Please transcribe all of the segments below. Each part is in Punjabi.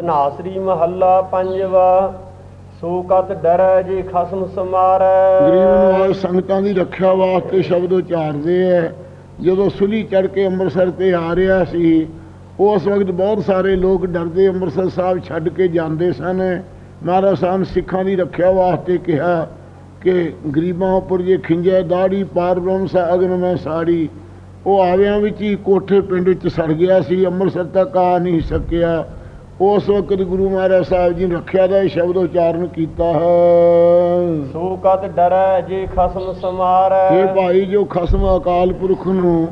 ਧਨਾਸਰੀ ਮਹੱਲਾ ਪੰਜਵਾ ਸੋ ਕਤ ਡਰੈ ਜੇ ਖਸਮ ਸਮਾਰੈ। ਗਰੀਬ ਨਿਵਾਜ ਸੰਗਤਾਂ ਦੀ ਰੱਖਿਆ ਵਾਸਤੇ ਸ਼ਬਦ ਉਚਾਰਦੇ ਐ। ਜਦੋਂ ਸੁਲੀ ਚੜ ਕੇ ਅੰਮ੍ਰਿਤਸਰ ਤੇ ਆ ਰਿਹਾ ਸੀ, ਉਸ ਵਕਤ ਬਹੁਤ ਸਾਰੇ ਲੋਕ ਡਰਦੇ ਅੰਮ੍ਰਿਤਸਰ ਸਾਹਿਬ ਛੱਡ ਕੇ ਜਾਂਦੇ ਸਨ। ਮਹਾਰਾਜ ਸਾਹਿਬ ਸਿੱਖਾਂ ਦੀ ਰੱਖਿਆ ਵਾਸਤੇ ਕਿਹਾ ਕਿ ਗਰੀਬਾਂ ਉੱਪਰ ਜੇ ਖਿੰਜੈ ਦਾੜੀ, ਪਾਰ ਬ੍ਰਹਮ ਸਾ ਅਗਨ ਮੈਂ ਸਾੜੀ। ਉਹ ਆਵਿਆਂ ਵਿੱਚ ਹੀ ਕੋਠੇ ਪਿੰਡ ਵਿੱਚ ਸੜ ਗਿਆ ਸੀ, ਅੰਮ੍ਰਿਤਸਰ ਤੱਕ ਆ ਨਹੀਂ ਸਕਿਆ। ਉਸ ਵਕਤ ਗੁਰੂ ਮਹਾਰਾਜ ਸਾਹਿਬ ਜੀ ਨੇ ਰੱਖਿਆ ਦਾ ਇਹ ਸ਼ਬਦ ਉਚਾਰਨ ਕੀਤਾ ਹੈ। ਸੋ ਕਤ ਡਰੈ ਜੇ ਖਸਮ ਸਮਾਰੈ। ਇਹ ਭਾਈ ਜੋ ਖਸਮ ਅਕਾਲ ਪੁਰਖ ਨੂੰ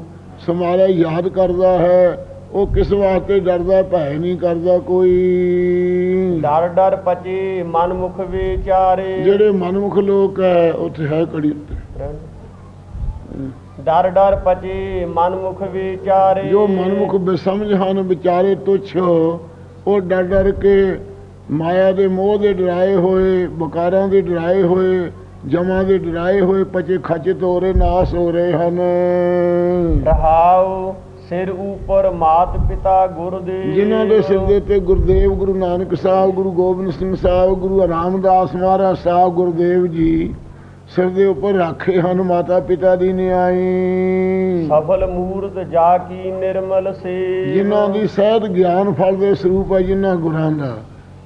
ਸਮਾਰਾ ਯਾਦ ਕਰਦਾ ਹੈ ਉਹ ਕਿਸ ਵਾਸਤੇ ਡਰਦਾ ਭੈ ਨਹੀਂ ਕਰਦਾ ਕੋਈ। ਡਰ ਡਰ ਪਚੇ ਮਨ ਮੁਖ ਵਿਚਾਰੇ। ਜਿਹੜੇ ਮਨਮੁਖ ਲੋਕ ਹੈ ਉੱਥੇ ਹੈ ਕੜੀ ਉੱਤੇ। ਡਰ ਡਰ ਪਚੇ ਮਨ ਮੁਖ ਵਿਚਾਰੇ। ਜੋ ਮਨਮੁਖ ਬੇਸਮਝ ਹਨ ਵਿਚਾਰੇ ਤੁੱਛ ਉਹ ਡਰ ਡਰ ਕੇ ਮਾਇਆ ਦੇ ਮੋਹ ਦੇ ਡਰਾਏ ਹੋਏ ਬਕਾਰਾਂ ਦੇ ਡਰਾਏ ਹੋਏ ਜਮਾਂ ਦੇ ਡਰਾਏ ਹੋਏ ਪਚੇ ਖਚਿਤ ਹੋ ਰਹੇ ਨਾਸ ਹੋ ਰਹੇ ਹਨ। ਰਹਾਉ ਸਿਰ ਉਪਰ ਮਾਤ ਪਿਤਾ ਗੁਰਦੇਵ। ਜਿਨ੍ਹਾਂ ਦੇ ਸਿਰ ਦੇ ਤੇ ਗੁਰਦੇਵ ਗੁਰੂ ਨਾਨਕ ਸਾਹਿਬ ਗੁਰੂ ਗੋਬਿੰਦ ਸਿੰਘ ਸਾਹਿਬ ਗੁਰੂ ਰਾਮਦਾਸ ਮਹਾਰਾਜ ਸਾਹਿਬ ਗੁਰਦੇਵ ਜੀ ਸਿਰ ਦੇ ਉੱਪਰ ਰੱਖੇ ਹਨ ਮਾਤਾ ਪਿਤਾ ਦੀ ਨਿਆਈ। ਸਫਲ ਮੂਰਤ ਜਾ ਕੀ ਨਿਰਮਲ ਸੇ ਜਿਨ੍ਹਾਂ ਦੀ ਸਹਿਤ ਗਿਆਨ ਫਲ ਦੇ ਸਰੂਪ ਹੈ ਜਿਨ੍ਹਾਂ ਗੁਰਾਂ ਦਾ।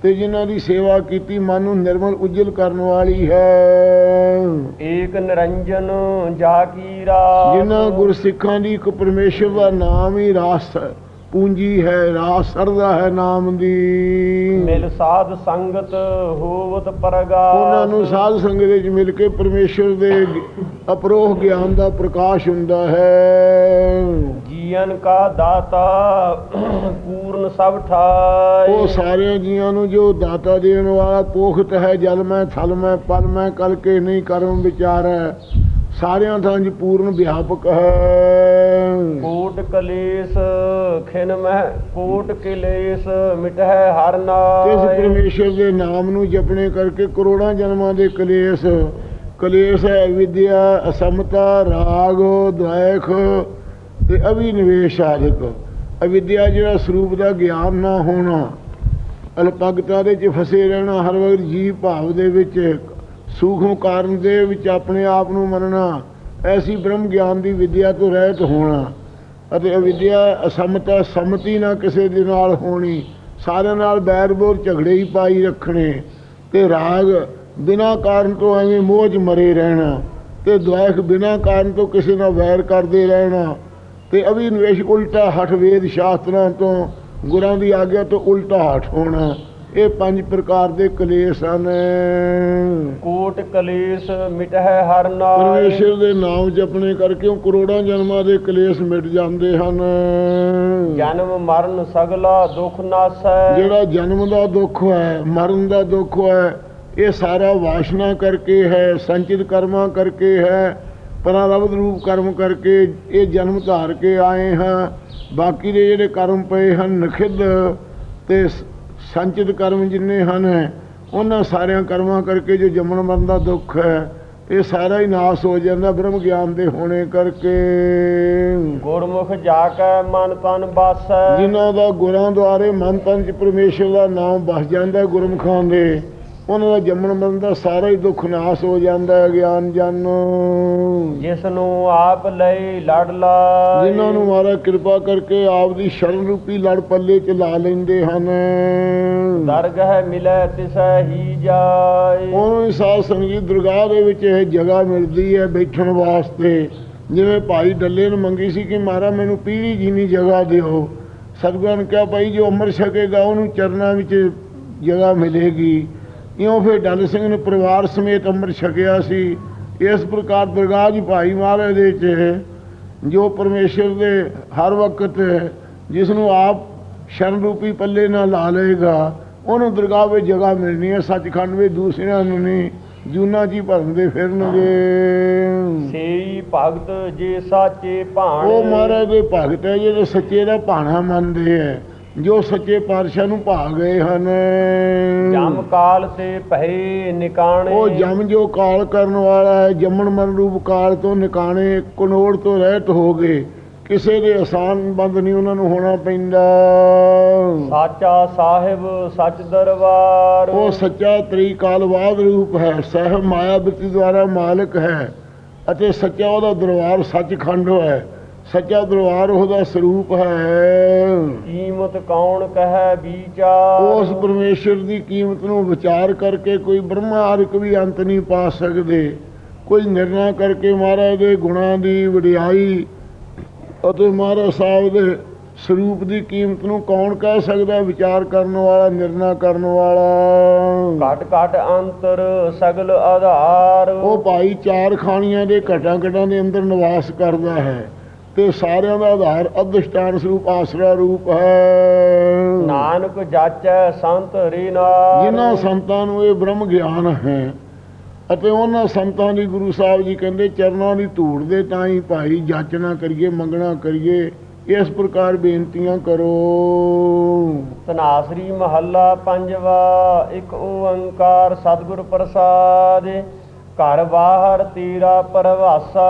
ਤੇ ਜਿਨ੍ਹਾਂ ਦੀ ਸੇਵਾ ਕੀਤੀ ਮਨ ਨੂੰ ਨਿਰਮਲ ਉਜਲ ਕਰਨ ਵਾਲੀ ਹੈ। ਏਕ ਨਿਰੰਜਨ ਜਾ ਕੀ ਰਾਸ ਜਿਨ੍ਹਾਂ ਗੁਰਸਿੱਖਾਂ ਦੀ ਇੱਕ ਪਰਮੇਸ਼ਰ ਦਾ ਨਾਮ ਹੀ ਰਾਸ ਹੈ। ਪੂੰਜੀ ਹੈ ਰਾਸ ਸਰਦਾ ਹੈ ਨਾਮ ਦੀ। ਮਿਲ ਸਾਧ ਸੰਗਤ ਹੋਵਤ ਪ੍ਰਗਾਸ। ਉਹਨਾਂ ਨੂੰ ਸਾਧ ਸੰਗਤ ਵਿੱਚ ਮਿਲ ਕੇ ਪਰਮੇਸ਼ਰ ਦੇ ਅਪਰੋਹ ਗਿਆਨ ਦਾ ਪ੍ਰਕਾਸ਼ ਹੁੰਦਾ ਹੈ। ਜੀਵਨ ਕਾ ਦਾਤਾ ਪੂਰਨ ਸਭ ਠਾਈ ਉਹ ਸਾਰਿਆਂ ਜੀਆਂ ਨੂੰ ਜੋ ਦਾਤਾ ਦੇਣ ਵਾਲਾ ਪੋਖਤ ਹੈ ਜਲ ਮੈਂ ਥਲ ਮੈਂ ਪਲ ਮੈਂ ਕਲ ਕੇ ਨਹੀਂ ਕਰਮ ਵਿਚਾਰੈ। ਸਾਰਿਆਂ ਥਾਂ ਜੀ ਪੂਰਨ ਵਿਆਪਕ ਹੈ। ਕੋਟ ਕਲੇਸ਼ ਖਿਨ ਮਹਿ ਕੋਟ ਕਲੇਸ਼ ਮਿਟਹਿ ਹਰ ਇਸ ਨਾਮ ਪਰਮੇਸ਼ਰ ਦੇ ਨਾਮ ਨੂੰ ਜਪਣੇ ਕਰਕੇ ਕਰੋੜਾਂ ਜਨਮਾਂ ਦੇ ਕਲੇਸ਼ ਕਲੇਸ਼ ਹੈ ਵਿਦਿਆ ਅਸਮਤਾ ਰਾਗ ਦ્વੈਖ ਤੇ ਅਵਿਨਵੇਸ਼ ਆਦਿਕ। ਅਵਿਦਿਆ ਜਿਹੜਾ ਸਰੂਪ ਦਾ ਗਿਆਨ ਨਾ ਹੋਣਾ ਅਲਪਗਤਾ ਦੇ ਚ ਫਸੇ ਰਹਿਣਾ ਹਰ ਵਕਤ ਜੀਵ ਭਾਵ ਦੇ ਵਿੱਚ ਸੂਖਮ ਕਾਰਨ ਦੇ ਵਿੱਚ ਆਪਣੇ ਆਪ ਨੂੰ ਮੰਨਣਾ, ਐਸੀ ਬ੍ਰਹਮ ਗਿਆਨ ਦੀ ਵਿਦਿਆ ਤੋਂ ਰਹਿਤ ਹੋਣਾ ਅਤੇ ਅਵਿਦਿਆ ਅਸਮਤਾ ਸਮਤੀ ਨਾ ਕਿਸੇ ਦੇ ਨਾਲ ਹੋਣੀ, ਸਾਰਿਆਂ ਨਾਲ ਬੈਰ ਬੋਰ ਝਗੜੇ ਹੀ ਪਾਈ ਰੱਖਣੇ ਤੇ ਰਾਗ ਬਿਨਾਂ ਕਾਰਨ ਤੋਂ ਐਵੇਂ ਮੋਹ 'ਚ ਮਰੇ ਰਹਿਣਾ ਤੇ ਦੁਆਖ ਬਿਨਾਂ ਕਾਰਨ ਤੋਂ ਕਿਸੇ ਨਾਲ ਵੈਰ ਕਰਦੇ ਰਹਿਣਾ ਤੇ ਅਭਿਨਵੇਸ਼ ਉਲਟਾ ਹਠ ਵੇਦ ਸ਼ਾਸਤਰਾਂ ਤੋਂ ਗੁਰਾਂ ਦੀ ਆਗਿਆ ਤੋਂ ਉਲਟਾ ਹਟ ਹੋਣਾ। ਇਹ ਪੰਜ ਪ੍ਰਕਾਰ ਦੇ ਕਲੇਸ਼ ਹਨ। ਕੋਟ ਕਲੇਸ਼ ਮਿਟਹਿ ਹਰ ਨਾਮ। ਪਰਮੇਸ਼ਰ ਦੇ ਨਾਮ ਜਪਣੇ ਕਰਕੇ ਉਹ ਕਰੋੜਾਂ ਜਨਮਾਂ ਦੇ ਕਲੇਸ਼ ਮਿਟ ਜਾਂਦੇ ਹਨ। ਜਨਮ ਮਰਨ ਸਗਲਾ ਦੁਖ ਨਾਸੈ। ਜਿਹੜਾ ਜਨਮ ਦਾ ਦੁੱਖ ਹੈ ਮਰਨ ਦਾ ਦੁੱਖ ਹੈ ਇਹ ਸਾਰਾ ਵਾਸ਼ਨਾ ਕਰਕੇ ਹੈ ਸੰਚਿਤ ਕਰਮਾਂ ਕਰਕੇ ਹੈ ਪਰਾਰਬਧ ਰੂਪ ਕਰਮ ਕਰਕੇ ਇਹ ਜਨਮ ਧਾਰ ਕੇ ਆਏ ਹਾਂ। ਬਾਕੀ ਦੇ ਜਿਹੜੇ ਕਰਮ ਪਏ ਹਨ ਨਖਿੱਧ ਤੇ ਸੰਚਿਤ ਕਰਮ ਜਿੰਨੇ ਹਨ ਉਹਨਾਂ ਸਾਰਿਆਂ ਕਰਮਾਂ ਕਰਕੇ ਜੋ ਜੰਮਣ ਮਰਨ ਦਾ ਦੁੱਖ ਹੈ ਇਹ ਸਾਰਾ ਹੀ ਨਾਸ ਹੋ ਜਾਂਦਾ ਬ੍ਰਹਮ ਗਿਆਨ ਦੇ ਹੋਣੇ ਕਰਕੇ। ਗੁਰਮੁਖ ਜਾ ਕੇ ਮਨ ਤਨ ਬਾਸੈ। ਜਿਨ੍ਹਾਂ ਦਾ ਗੁਰਾਂ ਦੁਆਰੇ ਮਨ ਤਨ ਚ ਪਰਮੇਸ਼ਰ ਦਾ ਨਾਮ ਵਸ ਜਾਂਦਾ ਗੁਰਮੁਖਾਂ ਦੇ। ਉਹਨਾਂ ਦਾ ਜੰਮਣ ਮਰਨ ਦਾ ਸਾਰਾ ਹੀ ਦੁੱਖ ਨਾਸ ਹੋ ਜਾਂਦਾ ਹੈ ਗਿਆਨ ਜਨ। ਜਿਸ ਨੂੰ ਆਪ ਲਈ ਲੜ ਲਾ ਜਿਨ੍ਹਾਂ ਨੂੰ ਮਾਰਾ ਕਿਰਪਾ ਕਰਕੇ ਆਪ ਦੀ ਸ਼ਰਨ ਰੂਪੀ ਲੜ ਪੱਲੇ ਚ ਲਾ ਲੈਂਦੇ ਹਨ। ਦਰਗਹ ਮਿਲੈ ਤਿਸੈ ਹੀ ਜਾਏ। ਉਹਨੂੰ ਸਾਧ ਸੰਗਤ ਦਰਗਾਹ ਦੇ ਵਿੱਚ ਇਹ ਜਗ੍ਹਾ ਮਿਲਦੀ ਹੈ ਬੈਠਣ ਵਾਸਤੇ। ਜਿਵੇਂ ਭਾਈ ਡੱਲੇ ਨੂੰ ਮੰਗੀ ਸੀ ਕਿ ਮਹਾਰਾ ਮੈਨੂੰ ਪੀੜੀ ਜੀਨੀ ਜਗ੍ਹਾ ਦਿਓ। ਸਤਿਗੁਰਾਂ ਨੇ ਕਿਹਾ ਭਾਈ ਜੋ ਅੰਮ੍ਰਿਤ ਛਕੇਗਾ ਉਹਨੂੰ ਚਰਨਾਂ ਵਿੱਚ ਜਗ੍ਹਾ ਮਿਲੇਗੀ। ਇਉਂ ਫਿਰ ਡੱਲ ਸਿੰਘ ਨੇ ਪਰਿਵਾਰ ਸਮੇਤ ਅੰਮ੍ਰਿਤ ਛਕਿਆ ਸੀ। ਇਸ ਪ੍ਰਕਾਰ ਦਰਗਾਹ ਜੀ ਭਾਈ ਮਹਾਰਾਜ ਦੇ ਚ ਜੋ ਪਰਮੇਸ਼ਰ ਦੇ ਹਰ ਵਕਤ ਜਿਸ ਨੂੰ ਆਪ ਸ਼ਰਨ ਰੂਪੀ ਪੱਲੇ ਨਾਲ ਲਾ ਲਏਗਾ ਉਹਨੂੰ ਦਰਗਾਹ ਵਿੱਚ ਜਗ੍ਹਾ ਮਿਲਣੀ ਹੈ। ਸੱਚਖੰਡ ਵਿੱਚ ਦੂਸਰਿਆਂ ਨੂੰ ਨਹੀਂ ਜੂਨਾ ਜੀ ਭਰਨਦੇ ਫਿਰਨਗੇ। ਸੇਈ ਭਗਤ ਜੇ ਸਾਚੇ ਭਾਣ। ਉਹ ਮਹਾਰਾਜ ਦੇ ਭਗਤ ਹੈ ਜਿਹੜੇ ਸੱਚੇ ਦਾ ਭਾਣਾ ਮੰਨਦੇ ਹੈ। ਜੋ ਸੱਚੇ ਪਾਤਸ਼ਾਹ ਨੂੰ ਭਾ ਗਏ ਹਨ। ਜਮ ਕਾਲ ਤੇ ਭਏ ਨਿਕਾਣੇ। ਉਹ ਜਮ ਜੋ ਕਾਲ ਕਰਨ ਵਾਲਾ ਹੈ ਜੰਮਣ ਮਰਨ ਰੂਪ ਕਾਲ ਤੋਂ ਨਿਕਾਣੇ ਕਨੋੜ ਤੋਂ ਰਹਿਤ ਹੋ ਗਏ। ਕਿਸੇ ਦੇ ਆਸਾਨ ਬੰਦ ਨਹੀਂ ਉਹਨਾਂ ਨੂੰ ਹੋਣਾ ਪੈਂਦਾ। ਸਾਚਾ ਸਾਹਿਬ ਸੱਚ ਦਰਬਾਰ। ਉਹ ਸੱਚਾ ਤ੍ਰਿਕਾਲਵਾਦ ਰੂਪ ਹੈ ਸਹਿਬ ਮਾਇਆ ਬਿਰਤੀ ਦੁਆਰਾ ਮਾਲਕ ਹੈ ਅਤੇ ਸੱਚਾ ਉਹਦਾ ਦਰਬਾਰ ਸੱਚਖੰਡ ਹੈ। ਸੱਚਾ ਦਰਬਾਰ ਉਹਦਾ ਸਰੂਪ ਹੈ। ਕੀਮਤ ਕੌਣ ਕਹੈ ਵਿਚਾਰ? ਉਸ ਪਰਮੇਸ਼ਰ ਦੀ ਕੀਮਤ ਨੂੰ ਵਿਚਾਰ ਕਰਕੇ ਕੋਈ ਬ੍ਰਹਮਾਰਕ ਵੀ ਅੰਤ ਨਹੀਂ ਪਾ ਸਕਦੇ। ਕੋਈ ਨਿਰਣਾ ਕਰਕੇ ਮਹਾਰਾਜ ਦੇ ਗੁਣਾਂ ਦੀ ਵਡਿਆਈ ਅਤੇ ਮਹਾਰਾਜ ਸਾਹਿਬ ਦੇ ਸਰੂਪ ਦੀ ਕੀਮਤ ਨੂੰ ਕੌਣ ਕਹਿ ਸਕਦਾ? ਵਿਚਾਰ ਕਰਨ ਵਾਲਾ ਨਿਰਣਾ ਕਰਨ ਵਾਲਾ। ਘਟ ਘਟ ਅੰਤਰ ਸਗਲ ਆਧਾਰ। ਉਹ ਭਾਈ ਚਾਰ ਖਾਣੀਆਂ ਦੇ ਘਟਾਂ ਘਟਾਂ ਦੇ ਅੰਦਰ ਨਿਵਾਸ ਕਰਦਾ ਹੈ। ਤੇ ਸਾਰਿਆਂ ਦਾ ਆਧਾਰ ਅਧਿਸ਼ਟਾਨ ਸਰੂਪ ਆਸਰਾ ਰੂਪ ਹੈ। ਨਾਨਕ ਜਾਚੈ ਸੰਤ ਰੀਨਾਰ ਜਿਨ੍ਹਾਂ ਸੰਤਾਂ ਨੂੰ ਇਹ ਬ੍ਰਹਮ ਗਿਆਨ ਹੈ ਅਤੇ ਉਹਨਾਂ ਸੰਤਾਂ ਦੀ ਗੁਰੂ ਸਾਹਿਬ ਜੀ ਕਹਿੰਦੇ ਚਰਨਾਂ ਦੀ ਧੂੜ ਦੇ ਤਾਂ ਹੀ ਭਾਈ ਜਾਚਨਾ ਕਰੀਏ ਮੰਗਣਾ ਕਰੀਏ ਇਸ ਪ੍ਰਕਾਰ ਬੇਨਤੀਆਂ ਕਰੋ। ਤਨਾਸਰੀ ਮਹੱਲਾ ਪੰਜਵਾ ਇੱਕ ਓੰਕਾਰ ਸਤਿਗੁਰ ਪ੍ਰਸਾਦ। ਘਰ ਬਾਹਰ ਤੀਰਾ ਪਰਵਾਸਾ।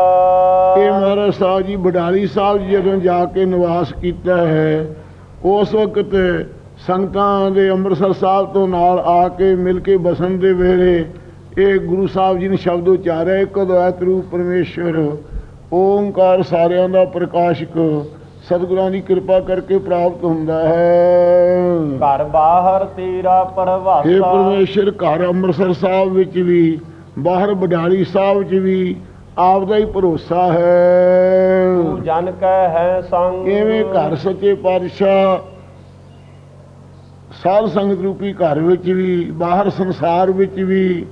ਇਹ ਮਹਾਰਾਜ ਸਾਹਿਬ ਜੀ ਬਡਾਲੀ ਸਾਹਿਬ ਜੀ ਜਦੋਂ ਜਾ ਕੇ ਨਿਵਾਸ ਕੀਤਾ ਹੈ ਉਸ ਵਕਤ ਸੰਗਤਾਂ ਦੇ ਅੰਮ੍ਰਿਤਸਰ ਸਾਹਿਬ ਤੋਂ ਨਾਲ ਆ ਕੇ ਮਿਲ ਕੇ ਬਸਣ ਦੇ ਵੇਲੇ ਇਹ ਗੁਰੂ ਸਾਹਿਬ ਜੀ ਨੇ ਸ਼ਬਦ ਉਚਾਰਿਆ ਇੱਕ ਅਦਵੈਤ ਰੂਪ ਪਰਮੇਸ਼ਰ ਓੰਕਾਰ ਸਾਰਿਆਂ ਦਾ ਪ੍ਰਕਾਸ਼ਕ ਸਤਿਗੁਰਾਂ ਦੀ ਕਿਰਪਾ ਕਰਕੇ ਪ੍ਰਾਪਤ ਹੁੰਦਾ ਹੈ। ਘਰ ਬਾਹਰ ਤੀਰਾ ਇਹ ਪਰਵਾਸਾ ਪਰਮੇਸ਼ਰ ਘਰ ਅੰਮ੍ਰਿਤਸਰ ਸਾਹਿਬ ਵਿੱਚ ਵੀ ਬਾਹਰ ਬਡਾਲੀ ਸਾਹਿਬ 'ਚ ਵੀ ਆਪ ਦਾ ਹੀ ਭਰੋਸਾ ਹੈ। ਤੂੰ ਜਨ ਕੈ ਹੈ ਸੰਗ। ਇਵੇਂ ਘਰ ਸੱਚੇ ਪਾਤਸ਼ਾਹ ਸਾਧ ਸੰਗਤ ਰੂਪੀ ਘਰ ਵਿੱਚ ਵੀ ਬਾਹਰ ਸੰਸਾਰ ਵਿੱਚ ਵੀ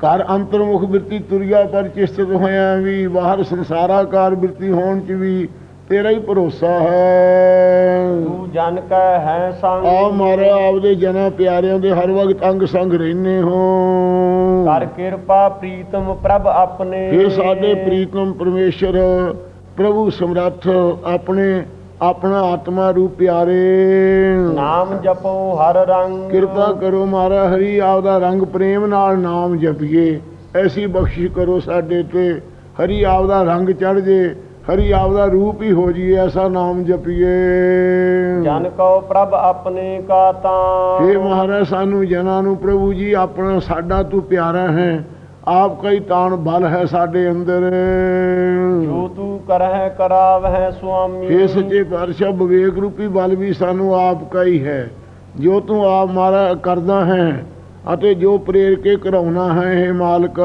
ਘਰ ਅੰਤਰਮੁਖ ਬਿਰਤੀ ਤੁਰਿਆ ਪਰ ਚਿਸਤਿਤ ਹੋਇਆ ਵੀ ਬਾਹਰ ਸੰਸਾਰਾਕਾਰ ਬਿਰਤੀ ਹੋਣ 'ਚ ਵੀ ਤੇਰਾ ਹੀ ਭਰੋਸਾ ਹੈ। ਤੂੰ ਜਨ ਕੈ ਹੈ ਸੰਗ। ਆ ਮਾਰੇ ਆਪਦੇ ਜਨਾਂ ਪਿਆਰਿਆਂ ਦੇ ਹਰ ਵਕਤ ਅੰਗ ਸੰਗ ਰਹਿੰਦੇ ਹੋ। ਕਰ ਕਿਰਪਾ ਪ੍ਰੀਤਮ ਪ੍ਰਭ ਆਪਣੇ। ਇਹ ਸਾਡੇ ਪ੍ਰੀਤਮ ਪਰਮੇਸ਼ਰ ਪ੍ਰਭੂ ਸਮਰੱਥ ਆਪਣੇ ਆਪਣਾ ਆਤਮਾ ਰੂਪ ਪਿਆਰੇ। ਨਾਮ ਜਪੋ ਹਰ ਰੰਗ। ਕਿਰਪਾ ਕਰੋ ਮਾਰਾ ਹਰੀ ਆਪਦਾ ਰੰਗ ਪ੍ਰੇਮ ਨਾਲ ਨਾਮ ਜਪੀਏ। ਐਸੀ ਬਖਸ਼ਿਸ਼ ਕਰੋ ਸਾਡੇ ਤੇ। ਹਰੀ ਆਪਦਾ ਰੰਗ ਚੜ ਜੇ ਹਰੀ ਆਪਦਾ ਰੂਪ ਹੀ ਹੋ ਜੀ ਐਸਾ ਨਾਮ ਜਪੀਏ। ਜਨ ਕੋ ਪ੍ਰਭ ਆਪਣੇ ਕਾ ਤਾਂ। हे ਮਹਾਰਾਜ ਸਾਨੂੰ ਜਨਾਂ ਨੂੰ ਪ੍ਰਭੂ ਜੀ ਆਪਣਾ ਸਾਡਾ ਤੂੰ ਪਿਆਰਾ ਹੈ। ਆਪ ਕਾ ਹੀ ਤਾਣ ਬਲ ਹੈ ਸਾਡੇ ਅੰਦਰ। ਜੋ ਤੂੰ ਕਰਹਿ ਕਰਾਵਹਿ ਸੁਆਮੀ। हे ਸੱਚੇ ਪਾਤਸ਼ਾਹ ਵਿਵੇਕ ਰੂਪੀ ਬਲ ਵੀ ਸਾਨੂੰ ਆਪ ਕਾ ਹੀ ਹੈ। ਜੋ ਤੂੰ ਆਪ ਮਾਰਾ ਕਰਦਾ ਹੈ ਅਤੇ ਜੋ ਪ੍ਰੇਰ ਕੇ ਕਰਾਉਣਾ ਹੈ हे ਮਾਲਕ।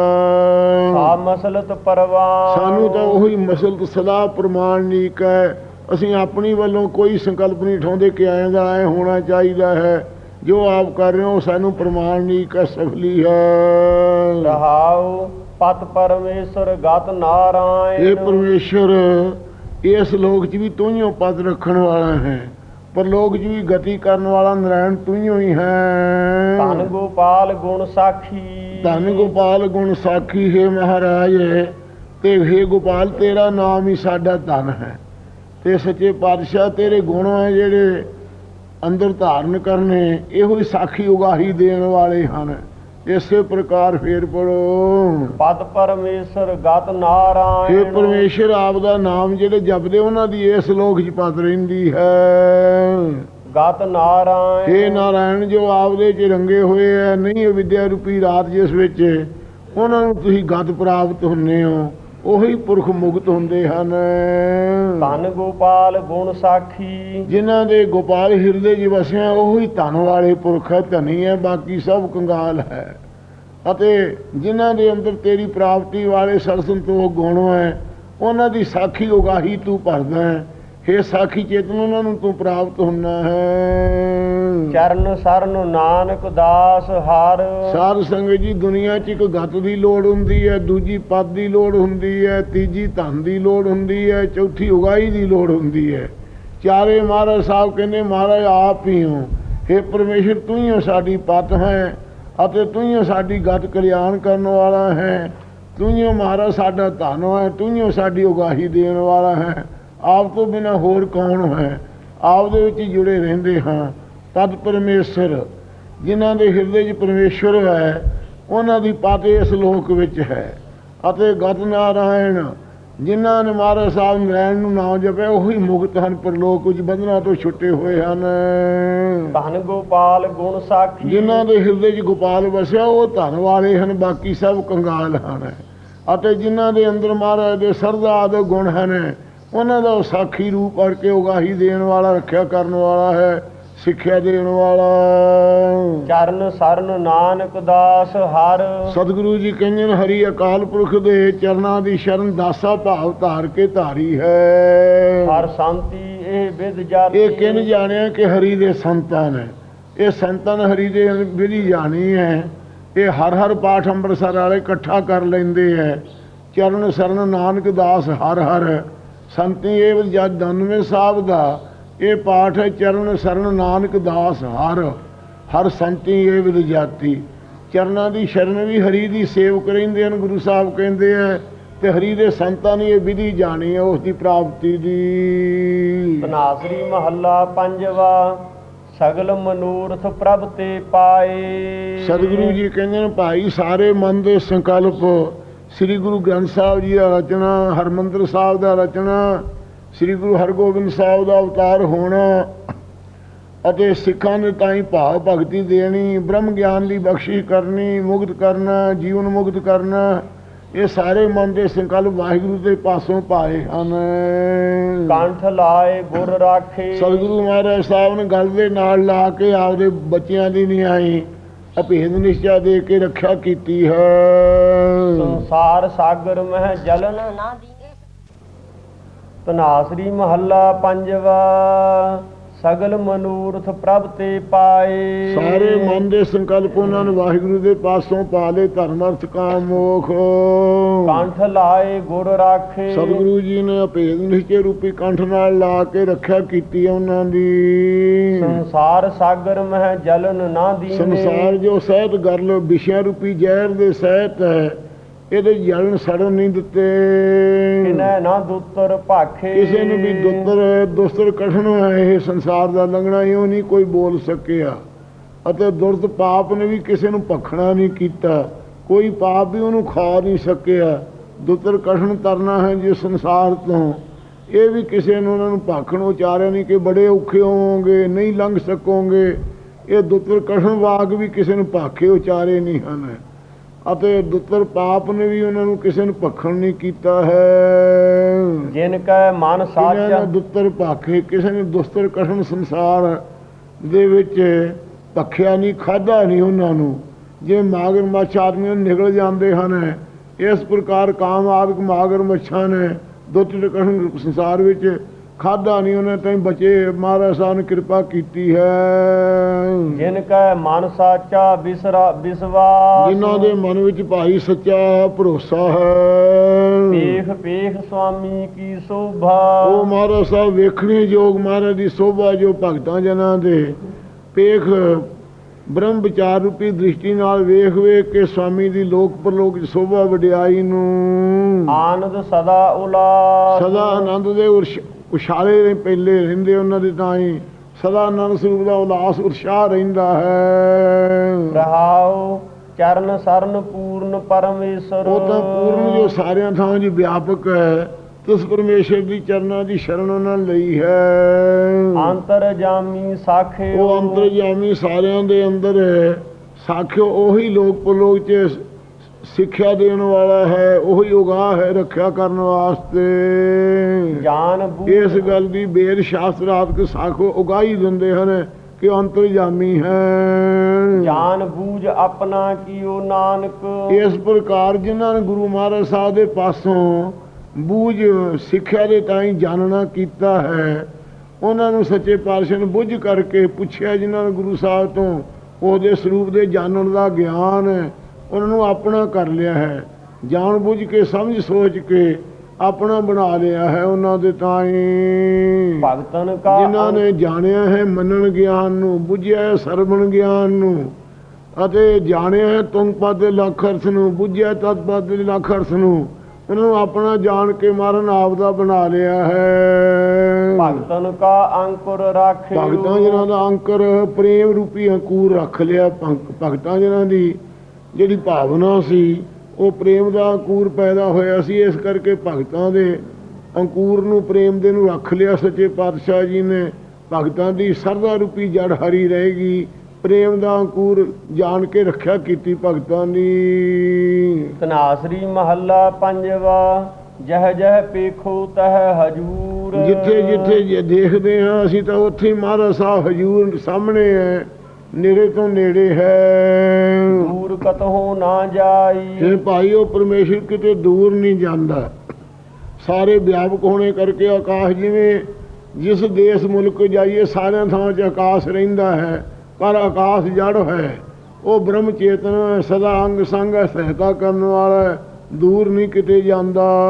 ਆ ਮਸਲਤ ਪਰਵਾਨ ਸਾਨੂੰ ਤਾਂ ਉਹੀ ਮਸਲ ਸਦਾ ਪ੍ਰਮਾਣਿਕ ਹੈ ਅਸੀਂ ਆਪਣੀ ਵੱਲੋਂ ਕੋਈ ਸੰਕਲਪ ਨਹੀਂ ਠਾਉਂਦੇ ਕਿ ਐਂ ਦਾ ਐ ਹੋਣਾ ਚਾਹੀਦਾ ਹੈ। ਜੋ ਆਪ ਕਰ ਰਹੇ ਹੋ ਸਾਨੂੰ ਪ੍ਰਮਾਣਿਕ ਹੈ ਸਫਲੀ ਹੈ। ਰਹਾਉ ਪਤ ਪਰਮੇਸ਼ਰ ਗਤ ਨਾਰਾਇਣ। ਇਹ ਪਰਮੇਸ਼ਰ ਇਸ ਲੋਕ 'ਚ ਵੀ ਤੂੰ ਹੀ ਪਦ ਰੱਖਣ ਵਾਲਾ ਹੈ। ਪਰ ਲੋਕ 'ਚ ਵੀ ਗਤੀ ਕਰਨ ਵਾਲਾ ਨਰਾਇਣ ਤੂੰ ਹੀ ਹੋਈ ਹੈ। ਧਨ ਗੋਪਾਲ ਗੁਣ ਸਾਖੀ। ਧੰਨ ਗੋਪਾਲ ਗੁਣ ਸਾਖੀ ਹੈ ਮਹਾਰਾਜ ਤੇ ਹੈ ਗੋਪਾਲ ਤੇਰਾ ਨਾਮ ਹੀ ਸਾਡਾ ਧਨ ਹੈ। ਤੇ ਸੱਚੇ ਪਾਤਸ਼ਾਹ ਤੇਰੇ ਗੁਣ ਹੈ ਜਿਹੜੇ ਅੰਦਰ ਧਾਰਨ ਕਰਨੇ ਇਹੋ ਹੀ ਸਾਖੀ ਉਗਾਹੀ ਦੇਣ ਵਾਲੇ ਹਨ। ਇਸੇ ਪ੍ਰਕਾਰ ਫੇਰ ਪੜੋ। ਪਦ ਪਰਮੇਸ਼ਰ ਗਤ ਇਹ ਨਾਰਾਇਣ ਪਰਮੇਸ਼ਰ ਆਪ ਦਾ ਨਾਮ ਜਿਹੜੇ ਜਪਦੇ ਉਹਨਾਂ ਦੀ ਇਸ ਲੋਕ 'ਚ ਪਤ ਰਹਿੰਦੀ ਹੈ। ਗਤ ਨਾਰਾਇਣ। ਇਹ ਨਾਰਾਇਣ ਜੋ ਆਪਦੇ 'ਚ ਰੰਗੇ ਹੋਏ ਐ ਨਹੀਂ ਵਿਦਿਆ ਰੂਪੀ ਰਾਤ ਜਿਸ ਵਿੱਚ ਉਹਨਾਂ ਨੂੰ ਤੁਸੀਂ ਗਤ ਪ੍ਰਾਪਤ ਹੁੰਨੇ ਹੋ। ਉਹੀ ਪੁਰਖ ਮੁਕਤ ਹੁੰਦੇ ਹਨ। ਧਨ ਗੋਪਾਲ ਗੁਣ ਸਾਖੀ। ਜਿਨ੍ਹਾਂ ਦੇ ਗੋਪਾਲ ਹਿਰਦੇ 'ਚ ਵਸਿਆ ਉਹੀ ਧਨ ਵਾਲੇ ਪੁਰਖ ਹੈ ਧਨੀ ਹੈ ਬਾਕੀ ਸਭ ਕੰਗਾਲ ਹੈ। ਅਤੇ ਜਿਨ੍ਹਾਂ ਦੇ ਅੰਦਰ ਤੇਰੀ ਪ੍ਰਾਪਤੀ ਵਾਲੇ ਸਰਸੰਤੋਖ ਗੁਣ ਹੈ ਉਹਨਾਂ ਦੀ ਸਾਖੀ ਉਗਾਹੀ ਤੂੰ ਭਰਦਾ ਹੈ। ਇਹ ਸਾਖੀ ਚੇਤਨ ਉਹਨਾਂ ਨੂੰ ਤੂੰ ਪ੍ਰਾਪਤ ਹੁੰਨਾ ਹੈ। ਚਰਨ ਸਰਨ ਨਾਨਕ ਦਾਸ ਹਰ। ਸਾਧ ਸੰਗਤ ਜੀ ਦੁਨੀਆ 'ਚ ਇੱਕ ਗੱਤ ਦੀ ਲੋੜ ਹੁੰਦੀ ਹੈ ਦੂਜੀ ਪਦ ਦੀ ਲੋੜ ਹੁੰਦੀ ਹੈ ਤੀਜੀ ਧਨ ਦੀ ਲੋੜ ਹੁੰਦੀ ਹੈ ਚੌਥੀ ਉਗਾਈ ਦੀ ਲੋੜ ਹੁੰਦੀ ਹੈ। ਚਾਰੇ ਮਹਾਰਾਜ ਸਾਹਿਬ ਕਹਿੰਦੇ ਮਹਾਰਾਜ ਆਪ ਹੀ ਹੋ। हे ਪਰਮੇਸ਼ਰ ਤੂੰ ਹੀ ਸਾਡੀ ਪਤ ਹੈ ਅਤੇ ਤੂੰ ਹੀ ਸਾਡੀ ਗੱਤ ਕਲਿਆਣ ਕਰਨ ਵਾਲਾ ਹੈ। ਤੂੰ ਹੀ ਮਹਾਰਾਜ ਸਾਡਾ ਧਨ ਹੈ। ਤੂੰ ਹੋ ਸਾਡੀ ਉਗਾਹੀ ਦੇਣ ਵਾਲਾ ਹੈ। ਆਪ ਤੋਂ ਬਿਨਾ ਹੋਰ ਕੌਣ ਹੈ? ਆਪ ਦੇ ਵਿੱਚ ਜੁੜੇ ਰਹਿੰਦੇ ਹਾਂ। ਤਦ ਪਰਮੇਸ਼ਰ ਜਿਨ੍ਹਾਂ ਦੇ ਹਿਰਦੇ 'ਚ ਪਰਮੇਸ਼ਰ ਹੈ ਉਹਨਾਂ ਦੀ ਪਤ ਇਸ ਲੋਕ ਵਿੱਚ ਹੈ। ਅਤੇ ਗਤ ਨਾਰਾਇਣ ਜਿਨ੍ਹਾਂ ਨੇ ਮਹਾਰਾਜ ਸਾਹਿਬ ਨਰੈਣ ਨੂੰ ਨਾਮ ਜਪਿਆ ਉਹੀ ਮੁਕਤ ਹਨ ਪਰਲੋਕ ਵਿੱਚ ਬੰਧਨਾਂ ਤੋਂ ਛੁੱਟੇ ਹੋਏ ਹਨ। ਧਨ ਗੋਪਾਲ ਗੁਣ ਸਾਖੀ। ਜਿਨ੍ਹਾਂ ਦੇ ਹਿਰਦੇ 'ਚ ਗੋਪਾਲ ਵਸਿਆ ਉਹ ਧਨ ਵਾਲੇ ਹਨ ਬਾਕੀ ਸਭ ਕੰਗਾਲ ਹਨ। ਅਤੇ ਜਿਨ੍ਹਾਂ ਦੇ ਅੰਦਰ ਮਹਾਰਾਜ ਦੇ ਸਰਦਾ ਆਦਿ ਗੁਣ ਹਨ ਉਹਨਾਂ ਦਾ ਸਾਖੀ ਰੂਪ ਕਰਕੇ ਉਗਾਹੀ ਦੇਣ ਵਾਲਾ ਰੱਖਿਆ ਕਰਨ ਵਾਲਾ ਹੈ ਸਿੱਖਿਆ ਦੇਣ ਵਾਲਾ। ਚਰਨ ਸਰਨ ਨਾਨਕ ਦਾਸ ਹਰ। ਸਤਿਗੁਰੂ ਜੀ ਕਹਿੰਦੇ ਨੇ ਹਰੀ ਅਕਾਲ ਪੁਰਖ ਦੇ ਚਰਨਾਂ ਦੀ ਸ਼ਰਨ ਦਾਸਾ ਭਾਵ ਧਾਰ ਕੇ ਧਾਰੀ ਹੈ। ਹਰ ਸ਼ਾਂਤੀ ਇਹ ਵਿਦ ਜਾਤੀ ਇਹ ਕਿਨ ਜਾਣਿਆ ਕਿ ਹਰੀ ਦੇ ਸੰਤਾਂ ਨੇ ਇਹ ਸੰਤਾਂ ਹਰੀ ਦੇ ਵਿਧੀ ਜਾਣੀ ਹੈ। ਇਹ ਹਰ ਹਰ ਪਾਠ ਅੰਮ੍ਰਿਤਸਰ ਵਾਲੇ ਇਕੱਠਾ ਕਰ ਲੈਂਦੇ ਹੈ। ਚਰਨ ਸਰਨ ਨਾਨਕ ਦਾਸ ਹਰ ਹਰ। ਸੰਤੀ ਇਹ ਜਦ 99 ਸਾਹਿਬ ਦਾ ਇਹ ਪਾਠ ਹੈ ਚਰਨ ਸਰਨ ਨਾਨਕ ਦਾਸ ਹਰ ਹਰ ਸੰਤੀ ਇਹ ਵਿਦ ਜਾਤੀ। ਚਰਨਾਂ ਦੀ ਸ਼ਰਨ ਵੀ ਹਰੀ ਦੀ ਸੇਵਕ ਰਹਿੰਦੇ ਹਨ ਗੁਰੂ ਸਾਹਿਬ ਕਹਿੰਦੇ ਆ ਤੇ ਹਰੀ ਦੇ ਸੰਤਾਂ ਨੇ ਇਹ ਵਿਧੀ ਜਾਣੀ ਹੈ ਉਸ ਦੀ ਪ੍ਰਾਪਤੀ ਦੀ। ਤਨਾਸਰੀ ਮਹੱਲਾ ਪੰਜਵਾ ਸਗਲ ਮਨੂਰਥ ਪ੍ਰਭ ਤੇ ਪਾਏ। ਸਤਿਗੁਰੂ ਜੀ ਕਹਿੰਦੇ ਨੇ ਭਾਈ ਸਾਰੇ ਮਨ ਦੇ ਸੰਕਲਪ ਸ੍ਰੀ ਗੁਰੂ ਗ੍ਰੰਥ ਸਾਹਿਬ ਜੀ ਦਾ ਰਚਨਾ ਹਰਮੰਦਰ ਸਾਹਿਬ ਦਾ ਰਚਨਾ ਸ੍ਰੀ ਗੁਰੂ ਹਰਗੋਬਿੰਦ ਸਾਹਿਬ ਦਾ ਅਵਤਾਰ ਹੋਣਾ ਅਤੇ ਸਿੱਖਾਂ ਦੇ ਤਾਈਂ ਭਾਵ ਭਗਤੀ ਦੇਣੀ ਬ੍ਰਹਮ ਗਿਆਨ ਦੀ ਬਖਸ਼ਿਸ਼ ਕਰਨੀ ਮੁਕਤ ਕਰਨਾ ਜੀਵਨ ਮੁਕਤ ਕਰਨਾ ਇਹ ਸਾਰੇ ਮਨ ਦੇ ਸੰਕਲਪ ਵਾਹਿਗੁਰੂ ਦੇ ਪਾਸੋਂ ਪਾਏ ਹਨ। ਕੰਠ ਲਾਏ ਗੁਰ ਰਾਖੇ। ਸਤਿਗੁਰੂ ਮਹਾਰਾਜ ਸਾਹਿਬ ਨੇ ਗੱਲ ਦੇ ਨਾਲ ਲਾ ਕੇ ਆਪਦੇ ਬੱਚਿਆਂ ਦੀ ਨਿਆਈ ਅਭੇਦ ਨਿਸ਼ਚਾ ਦੇ ਕੇ ਰੱਖਿਆ ਕੀਤੀ ਹੈ। ਸੰਸਾਰ ਸਾਗਰ ਮਹਿ ਜਲਨ ਨਾ ਦੀਏ ਤਨਾਸਰੀ ਮਹੱਲਾ ਪੰਜਵਾ। ਸਗਲ ਮਨੂਰਥ ਪ੍ਰਭ ਤੇ ਪਾਏ। ਸਾਰੇ ਮਨ ਦੇ ਸੰਕਲਪ ਉਹਨਾਂ ਨੇ ਵਾਹਿਗੁਰੂ ਦੇ ਪਾਸੋਂ ਪਾ ਲਏ ਧਰਮ ਅਰਥ ਕਾਮ ਮੋਖ। ਕੰਠ ਲਾਏ ਗੁਰ ਰਾਖੇ। ਸਤਿਗੁਰੂ ਜੀ ਨੇ ਅਭੇਦ ਨਿਸ਼ਚੇ ਰੂਪੀ ਕੰਠ ਨਾਲ ਲਾ ਕੇ ਰੱਖਿਆ ਕੀਤੀ ਉਹਨਾਂ ਦੀ। ਸੰਸਾਰ ਸਾਗਰ ਮਹਿ ਜਲਨ ਨਾ ਦੀਨੇ। ਸੰਸਾਰ ਜੋ ਸਹਿਤ ਗਰਲ ਵਿਸ਼ਿਆਂ ਰੂਪੀ ਜ਼ਹਿਰ ਦੇ ਸਹਿਤ ਹੈ ਇਹਦੇ ਜਲਨ ਸੜਨ ਨਹੀਂ ਦਿੱਤੇ। ਕਿਨੈ ਨਾ ਦੁੱਤਰ ਭਾਖੇ। ਕਿਸੇ ਨੂੰ ਵੀ ਦੁੱਤਰ ਦੁਸਤਰ ਕਠਨ ਇਹ ਸੰਸਾਰ ਦਾ ਲੰਘਣਾ ਇਉਂ ਨਹੀਂ ਕੋਈ ਬੋਲ ਸਕਿਆ। ਅਤੇ ਦੁਰਦ ਪਾਪ ਨੇ ਵੀ ਕਿਸੇ ਨੂੰ ਭਖਣਾ ਨਹੀਂ ਕੀਤਾ। ਕੋਈ ਪਾਪ ਵੀ ਉਹਨੂੰ ਖਾ ਨਹੀਂ ਸਕਿਆ। ਦੁੱਤਰ ਕਠਨ ਤਰਨਾ ਹੈ ਜਿਸ ਸੰਸਾਰ ਤੋਂ। ਇਹ ਵੀ ਕਿਸੇ ਨੂੰ ਉਹਨਾਂ ਨੂੰ ਭਾਖਣ ਉਚਾਰਿਆ ਨਹੀਂ ਕਿ ਬੜੇ ਔਖੇ ਹੋਵੋਗੇ ਨਹੀਂ ਲੰਘ ਸਕੋਗੇ। ਇਹ ਦੁੱਤਰ ਕਠਨ ਵਾਗ ਵੀ ਕਿਸੇ ਨੂੰ ਭਾਖੇ ਉਚਾਰੇ ਨਹੀਂ ਹਨ। ਅਤੇ ਦੁੱਤਰ ਪਾਪ ਨੇ ਵੀ ਉਹਨਾਂ ਨੂੰ ਕਿਸੇ ਨੂੰ ਭਖਣ ਨਹੀਂ ਕੀਤਾ ਹੈ। ਜਿਨ ਕੈ ਮਨ ਸਾਚਾ ਦੁੱਤਰ ਭਾਖੇ ਕਿਸੇ ਨੇ ਦੁਸਤਰ ਕਠਨ ਸੰਸਾਰ ਦੇ ਵਿੱਚ ਭਖਿਆ ਨਹੀਂ ਖਾਦਾ ਨਹੀਂ ਉਹਨਾਂ ਨੂੰ। ਜੇ ਮਾਗਰ ਮੱਛ ਆਦਮੀਆਂ ਨੂੰ ਨਿਕਲ ਜਾਂਦੇ ਹਨ ਇਸ ਪ੍ਰਕਾਰ ਕਾਮ ਆਦਿਕ ਮਾਗਰ ਮੱਛਾਂ ਨੇ ਦੁੱਤਰ ਕਠਨ ਸੰਸਾਰ ਵਿੱਚ ਖਾਦਾ ਨਹੀਂ ਉਹਨਾਂ ਤਾਈਂ ਬਚੇ। ਮਹਾਰਾਜ ਸਾਹਿਬ ਨੇ ਕਿਰਪਾ ਕੀਤੀ ਹੈ। ਜਿਨ ਕੈ ਮਨ ਸਾਚਾ ਬਿਸਰਾ ਵਿਸਵਾਸ ਜਿਨ੍ਹਾਂ ਦੇ ਮਨ ਵਿੱਚ ਭਾਈ ਸੱਚਾ ਭਰੋਸਾ ਹੈ। ਪੇਖ ਪੇਖ ਸੁਆਮੀ ਕੀ ਸੋਭਾ। ਉਹ ਮਹਾਰਾਜ ਸਾਹਿਬ ਵੇਖਣੇ ਯੋਗ ਮਹਾਰਾਜ ਦੀ ਸੋਭਾ ਜੋ ਭਗਤਾਂ ਜਨਾਂ ਦੇ। ਪੇਖ ਬ੍ਰਹਮ ਵਿਚਾਰ ਰੂਪੀ ਦ੍ਰਿਸ਼ਟੀ ਨਾਲ ਵੇਖ ਵੇਖ ਕੇ ਸਵਾਮੀ ਦੀ ਲੋਕ ਪਰਲੋਕ ਦੀ ਸੋਭਾ ਵਡਿਆਈ ਨੂੰ। ਆਨੰਦ ਸਦਾ ਉਲਾਸ ਸਦਾ ਆਨੰਦ ਦੇ ਉਰਸ਼- ਉਛਾਲੇ ਰਹੇ ਪਹਿਲੇ ਰਹਿੰਦੇ ਉਹਨਾਂ ਦੇ ਤਾਂ ਹੀ ਸਦਾ ਆਨੰਦ ਸਰੂਪ ਦਾ ਉਲਾਸ ਉਰਸ਼ਾ ਰਹਿੰਦਾ ਹੈ। ਰਹਾਉ ਚਰਨ ਸਰਨ ਪੂਰਨ ਪਰਮੇਸ਼ਰ। ਉਹ ਤਾਂ ਪੂਰਨ ਜੋ ਸਾਰਿਆਂ ਥਾਂ ਜੀ ਵਿਆਪਕ ਹੈ ਤਿਸ ਪਰਮੇਸ਼ਰ ਦੀ ਚਰਨਾਂ ਦੀ ਸ਼ਰਨ ਉਹਨਾਂ ਲਈ ਹੈ। ਅੰਤਰ ਜਾਮੀ ਸਾਖੇ ਉਹ ਅੰਤਰਜਾਮੀ ਸਾਰਿਆਂ ਦੇ ਅੰਦਰ ਹੈ। ਸਾਖਿਓ ਉਹੀ ਲੋਕ ਪਰਲੋਕ ਚ ਸਿੱਖਿਆ ਦੇਣ ਵਾਲਾ ਹੈ ਉਹੀ ਉਗਾਹ ਹੈ ਰੱਖਿਆ ਕਰਨ ਵਾਸਤੇ। ਬੂ ਇਸ ਗੱਲ ਦੀ ਬੇਦ ਸ਼ਾਸਤਰਾਤਕ ਸਾਖੋ ਉਗਾਹੀ ਦਿੰਦੇ ਹਨ ਕਿ ਅੰਤਰਜਾਮੀ ਹੈ। ਜਾਨ ਬੂਝ ਆਪਣਾ ਕੀਓ ਨਾਨਕ। ਇਸ ਪ੍ਰਕਾਰ ਜਿਨ੍ਹਾਂ ਨੇ ਗੁਰੂ ਮਹਾਰਾਜ ਸਾਹਿਬ ਦੇ ਪਾਸੋਂ ਬੂਝ ਸਿੱਖਿਆ ਦੇ ਤਾਈਂ ਜਾਣਨਾ ਕੀਤਾ ਹੈ ਉਹਨਾਂ ਨੂੰ ਸੱਚੇ ਪਾਤਸ਼ਾਹ ਨੇ ਬੁੱਝ ਕਰਕੇ ਪੁੱਛਿਆ ਜਿਨ੍ਹਾਂ ਨੇ ਗੁਰੂ ਸਾਹਿਬ ਤੋਂ ਉਹਦੇ ਸਰੂਪ ਦੇ ਜਾਣਨ ਦਾ ਗਿਆਨ ਹੈ, ਉਹਨਾਂ ਨੂੰ ਆਪਣਾ ਕਰ ਲਿਆ ਹੈ। ਜਾਣ ਬੁੱਝ ਕੇ ਸਮਝ ਸੋਚ ਕੇ ਆਪਣਾ ਬਣਾ ਲਿਆ ਹੈ ਉਹਨਾਂ ਦੇ ਤਾਈਂ। ਭਗਤਨ ਕਾ ਜਿਨ੍ਹਾਂ ਨੇ ਜਾਣਿਆ ਹੈ ਮੰਨਣ ਗਿਆਨ ਨੂੰ ਬੁੱਝਿਆ ਹੈ ਸਰਵਣ ਗਿਆਨ ਨੂੰ। ਅਤੇ ਜਾਣਿਆ ਹੈ ਤੁੰਗ ਪਦ ਦੇ ਲੱਖ ਅਰਥ ਨੂੰ ਬੁੱਝਿਆ ਤਤ ਪਦ ਦੇ ਲੱਖ ਅਰਥ ਨੂੰ। ਉਹਨਾਂ ਨੂੰ ਆਪਣਾ ਜਾਣ ਕੇ ਮਾਰਨ ਆਪ ਦਾ ਬਣਾ ਲਿਆ ਹੈ। ਭਗਤਨ ਕਾ ਅੰਕੁਰ ਰਾਖੇ ਭਗਤਾਂ ਜਿਹਨਾਂ ਦਾ ਅੰਕਰ ਪ੍ਰੇਮ ਰੂਪੀ ਅੰਕੂਰ ਰੱਖ ਲਿਆ ਭਗਤਾਂ ਜਿਹਨਾਂ ਦੀ ਜਿਹੜੀ ਭਾਵਨਾ ਸੀ ਉਹ ਪ੍ਰੇਮ ਦਾ ਅੰਕੂਰ ਪੈਦਾ ਹੋਇਆ ਸੀ ਇਸ ਕਰਕੇ ਭਗਤਾਂ ਦੇ ਅੰਕੂਰ ਨੂੰ ਪ੍ਰੇਮ ਦੇ ਨੂੰ ਰੱਖ ਲਿਆ ਸੱਚੇ ਪਾਤਸ਼ਾਹ ਜੀ ਨੇ। ਭਗਤਾਂ ਦੀ ਸਰਦਾ ਰੂਪੀ ਜੜ ਹਰੀ ਰਹੇਗੀ ਪ੍ਰੇਮ ਦਾ ਅੰਕੂਰ ਜਾਣ ਕੇ ਰੱਖਿਆ ਕੀਤੀ ਭਗਤਾਂ ਦੀ। ਤਨਾਸਰੀ ਮਹੱਲਾ ਪੰਜਵਾ ਜਹ ਜਹ ਪੇਖੋ ਤਹ ਹਜੂਰ। ਜਿੱਥੇ ਜਿੱਥੇ ਜੇ ਦੇਖਦੇ ਹਾਂ ਅਸੀਂ ਤਾਂ ਉੱਥੇ ਮਹਾਰਾਜ ਸਾਹਿਬ ਹਜੂਰ ਸਾਹਮਣੇ ਹੈ। ਨੇੜੇ ਤੋਂ ਨੇੜੇ ਹੈ। ਦੂਰ ਕਤਹੋ ਨਾ ਜਾਈ। ਇਹ ਭਾਈ ਉਹ ਪਰਮੇਸ਼ਰ ਕਿਤੇ ਦੂਰ ਨਹੀਂ ਜਾਂਦਾ। ਸਾਰੇ ਵਿਆਪਕ ਹੋਣੇ ਕਰਕੇ ਆਕਾਸ਼ ਜਿਵੇਂ ਜਿਸ ਦੇਸ਼ ਮੁਲਕ ਜਾਈਏ ਸਾਰਿਆਂ ਥਾਂ 'ਚ ਆਕਾਸ਼ ਰਹਿੰਦਾ ਹੈ ਪਰ ਆਕਾਸ਼ ਜੜ ਹੈ। ਉਹ ਬ੍ਰਹਮ ਚੇਤਨ ਹੈ, ਸਦਾ ਅੰਗ ਸੰਗ ਹੈ, ਸਹਾਇਤਾ ਕਰਨ ਵਾਲਾ ਹੈ, ਦੂਰ ਨਹੀਂ ਕਿਤੇ ਜਾਂਦਾ।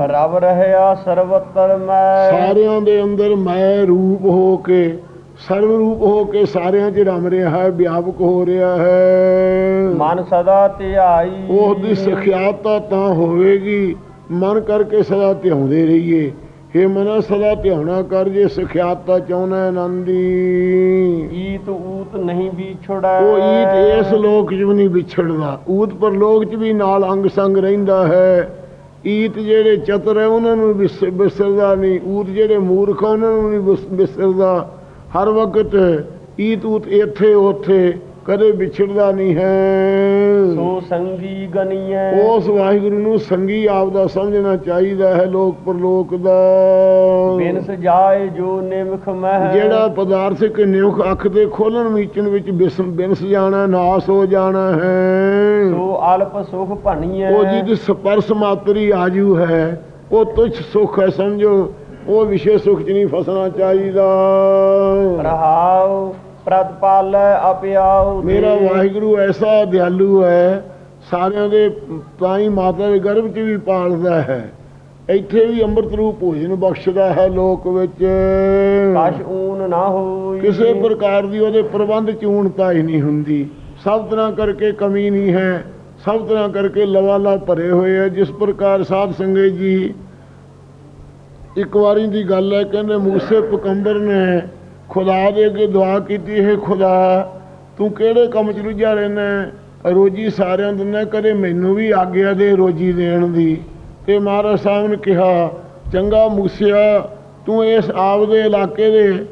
ਰਵ ਰਹਿਆ ਸਰਵਤਰ ਮੈਂ। ਸਾਰਿਆਂ ਦੇ ਅੰਦਰ ਮੈਂ ਰੂਪ ਹੋ ਕੇ ਸਰਵ ਰੂਪ ਹੋ ਕੇ ਸਾਰਿਆਂ 'ਚ ਰਮ ਰਿਹਾ ਹੈ ਵਿਆਪਕ ਹੋ ਰਿਹਾ ਹੈ। ਮਨ ਸਦਾ ਧਿਆਈ। ਉਸ ਦੀ ਸਖਿਆਤਾ ਤਾਂ ਹੋਵੇਗੀ। ਮਨ ਕਰਕੇ ਸਦਾ ਧਿਆਉਂਦੇ ਰਹੀਏ। हे ਮਨਾ ਸਦਾ ਧਿਆਉਣਾ ਕਰ ਜੇ ਸਖਿਆਤਾ ਚਾਹੁੰਦਾ ਆਨੰਦੀ। ਈਤ ਊਤ ਨਹੀਂ ਵਿਛੜੈ। ਉਹ ਈਟ ਇਸ ਲੋਕ 'ਚ ਵੀ ਨਹੀਂ ਵਿਛੜਦਾ। ਊਤ ਪਰ ਲੋਕ 'ਚ ਵੀ ਨਾਲ ਅੰਗ ਸੰਗ ਰਹਿੰਦਾ ਹੈ। ਈਤ ਜਿਹੜੇ ਚਤਰ ਹੈ ਉਹਨਾਂ ਨੂੰ ਵਿਸ- ਵਿਸਰਦਾ ਨਹੀਂ। ਊਤ ਜਿਹੜੇ ਮੂਰਖ ਉਹਨਾਂ ਨੂੰ ਨਹੀਂ ਵਿਸ- ਵਿਸਰਦਾ। ਹਰ ਵਕਤ ਈਤ ਊਤ ਇੱਥੇ ਉੱਥੇ ਕਦੇ ਵਿਛੜਦਾ ਨਹੀਂ ਹੈ। ਸੋ ਸੰਗੀ ਗਨੀਐ। ਉਸ ਵਾਹਿਗੁਰੂ ਨੂੰ ਸੰਗੀ ਆਪ ਦਾ ਸਮਝਣਾ ਚਾਹੀਦਾ ਹੈ ਲੋਕ ਪਰਲੋਕ ਦਾ। ਬਿਨਸ ਜਾਏ ਜੋ ਨਿਮਖ ਮਹਿ। ਜਿਹੜਾ ਪਦਾਰਥ ਕਿ ਨਿਉਖ ਅੱਖ ਦੇ ਖੋਲਣ ਮੀਚਣ ਵਿੱਚ ਬਿਨਸ ਜਾਣਾ ਨਾਸ ਹੋ ਜਾਣਾ ਹੈ। ਸੋ ਅਲਪ ਸੁਖ ਭਣੀਐ ਉਹ ਜਿਹਦੀ ਸਪਰਸ ਮਾਤਰੀ ਆਜੂ ਹੈ ਉਹ ਤੁਛ ਸੁਖ ਹੈ ਸਮਝੋ। ਉਹ ਵਿਸ਼ੇ ਸੁਖ ਚ ਨਹੀਂ ਫਸਣਾ ਚਾਹੀਦਾ। ਰਹਾਉ ਪ੍ਰਤਪਾਲੈ ਅਪਿਆਉ ਮੇਰਾ। ਵਾਹਿਗੁਰੂ ਐਸਾ ਦਿਆਲੂ ਹੈ ਸਾਰਿਆਂ ਦੇ ਤਾਂ ਹੀ ਮਾਤਾ ਦੇ ਗਰਭ 'ਚ ਵੀ ਪਾਲਦਾ ਹੈ। ਇੱਥੇ ਵੀ ਅੰਮ੍ਰਿਤ ਰੂਪ ਭੋਜਨ ਬਖਸ਼ਦਾ ਹੈ ਲੋਕ ਵਿੱਚ। ਕਛ ਊਨ ਨਾ ਹੋਈ। ਕਿਸੇ ਪ੍ਰਕਾਰ ਦੀ ਉਹਦੇ ਪ੍ਰਬੰਧ ਚ ਊਣਤਾ ਹੀ ਨਹੀਂ ਹੁੰਦੀ। ਸਭ ਤਰ੍ਹਾਂ ਕਰਕੇ ਕਮੀ ਨਹੀਂ ਹੈ। ਸਭ ਤਰ੍ਹਾਂ ਕਰਕੇ ਲਵਾਲਾ ਭਰੇ ਹੋਏ ਹੈ। ਜਿਸ ਪ੍ਰਕਾਰ ਸਾਧ ਸੰਗਤ ਜੀ ਇੱਕ ਵਾਰੀ ਦੀ ਗੱਲ ਹੈ, ਕਹਿੰਦੇ ਮੂਸੇ ਪਕੰਬਰ ਨੇ ਖੁਦਾ ਦੇ ਅੱਗੇ ਦੁਆ ਕੀਤੀ, ਹੈ ਖੁਦਾ, ਤੂੰ ਕਿਹੜੇ ਕੰਮ ਚ ਰੁੱਝਾ ਰਹਿਣਾ ਰੋਜੀ ਸਾਰਿਆਂ ਦਿੰਦਾ ਕਦੇ ਮੈਨੂੰ ਵੀ ਆਗਿਆ ਦੇ ਰੋਜੀ ਦੇਣ ਦੀ। ਤੇ ਮਹਾਰਾਜ ਸਾਹਿਬ ਨੇ ਕਿਹਾ, ਚੰਗਾ ਮੂਸਿਆ, ਤੂੰ ਇਸ ਆਪ ਦੇ ਇਲਾਕੇ ਦੇ,